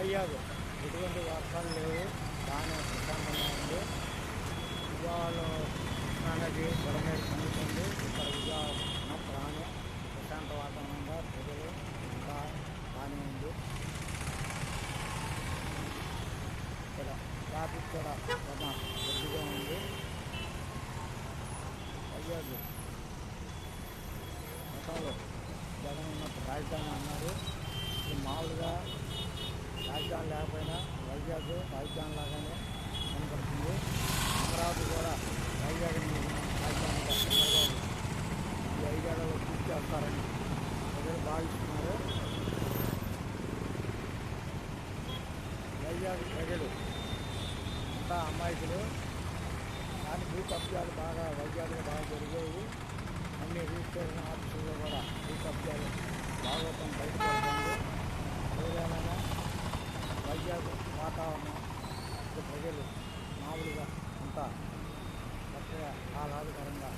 అయ్యాదు ఎటువంటి వర్షాలు లేవు. బాగానే ప్రశాంతంగా ఉంది. విజయవాడలో కృష్ణానది బుడమేరు పొందుతుంది ఇక్కడ విజయవాడ బాగానే ప్రశాంత వాతావరణంగా ప్రజలు ఇంకా బాగానే ఉంది. ఇక్కడ ట్రాఫిక్ కూడా చాలా కొద్దిగా ఉంది. అయ్యాదు గతంలో జగన్ ఉన్నప్పుడు రాజధాని అన్నారు. రాజధాని లేకపోయినా వైజాగ్ రాజధాని లాగానే కనపడుతుంది అమరావతి కూడా వైజాగ్ రాజధాని చంద్రబాబు ఈ ఐదేళ్ళలో పూర్తి చేస్తారని ప్రజలు భావిస్తున్నారు. వైజాగ్ ప్రజలు అంతా అమాయకులు. కానీ భూ కబ్జాలు బాగా వైజాగ్లో బాగా జరిగేవి. అన్ని రిజిస్ట్రేషన్ ఆఫీసుల్లో కూడా భూ కబ్జాలు వాతావరణం ప్రజలు మామూలుగా అంతా చక్కగా ఆహ్లాదకరంగా